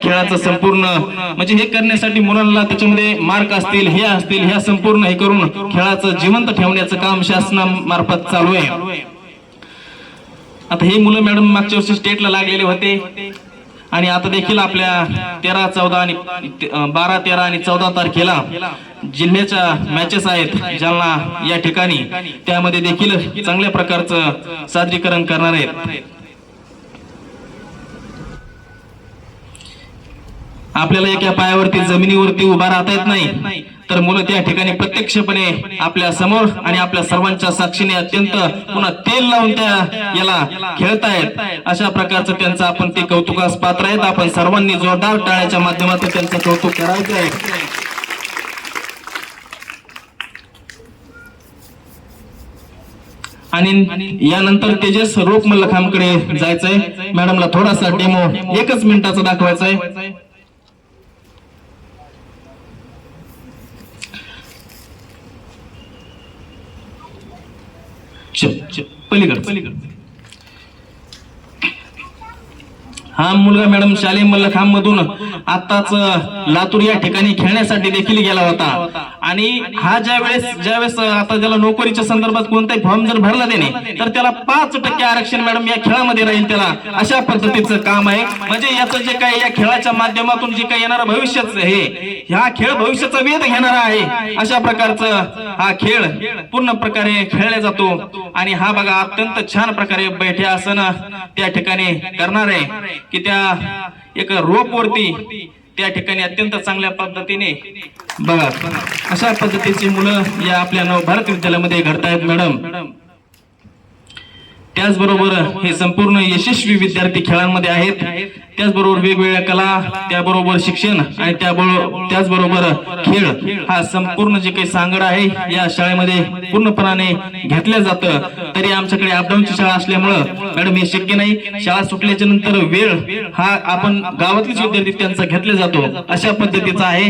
खेळाचं संपूर्ण म्हणजे हे करण्यासाठी मुलांना त्याच्यामध्ये मार्क असतील हे असतील ह्या संपूर्ण हे करून खेळाचं जिवंत ठेवण्याचं काम शासनामार्फत चालू आहे. आता हे मुलं मॅडम मागच्या वर्षी स्टेटला लागलेले होते आणि आता देखील आपल्या तेरा चौदा आणि बारा तेरा आणि चौदा तारखेला जिल्ह्याच्या मॅचेस आहेत जालना या ठिकाणी. त्यामध्ये देखील चांगल्या प्रकारचं सादरीकरण करणार आहेत. आपल्याला एका पायावरती जमिनीवरती उभा राहता येत नाही. तर मुलं त्या ठिकाणी प्रत्यक्षपणे आपल्यासमोर आणि आपल्या सर्वांच्या साक्षीने अत्यंत पुन्हा तेल लावून त्या याला खेळतायत. अशा प्रकारचं त्यांचं आपण ते कौतुकास पात्र आहेत. आपण सर्वांनी जोरदार टाळ्याच्या माध्यमातून त्यांचं कौतुक करायचं आहे. आणि यानंतर तेजस रोप मल्लखांकडे जायचंय. मॅडमला थोडासा डेमो एकच मिनिटाचा दाखवायचा आहे. पलीकडे पलीकडे हा मुलगा मॅडम शालेय मल्लखांब मधून आताच लातूर या ठिकाणी खेळण्यासाठी देखील गेला होता. आणि हा ज्या वेळेस ज्यावेळेस आता त्याला नोकरीच्या संदर्भात कोणताही फॉर्म जर भरला त्याने तर त्याला पाच टक्के आरक्षण मॅडम या खेळामध्ये राहील त्याला. अशा पद्धतीचं काम आहे. म्हणजे याचं जे काही या खेळाच्या माध्यमातून जे काही येणारं भविष्याच हे ह्या खेळ भविष्याचा वेध घेणारा आहे. अशा प्रकारचं हा खेळ पूर्ण प्रकारे खेळला जातो. आणि हा बघा अत्यंत छान प्रकारे बैठे आसन त्या ठिकाणी करणार आहे. की त्या एका रोप वरती त्या ठिकाणी अत्यंत चांगल्या पद्धतीने बघा अशा पद्धतीची मुलं या आपल्या नव भारत विद्यालयामध्ये घडतायत मॅडम. त्याचबरोबर हे संपूर्ण यशस्वी विद्यार्थी खेळांमध्ये आहेत. त्याचबरोबर वेगवेगळ्या कला त्याबरोबर शिक्षण आणि त्याचबरोबर खेळ हा संपूर्ण जे काही सांगड आहे या शाळेमध्ये पूर्णपणाने घेतलं जातं. तरी आमच्याकडे अपडाऊनची शाळा असल्यामुळं मॅडम हे शक्य नाही. शाळा सुटल्याच्या नंतर वेळ हा आपण गावातलेच विद्यार्थी त्यांचा घेतला जातो. अशा पद्धतीचा आहे.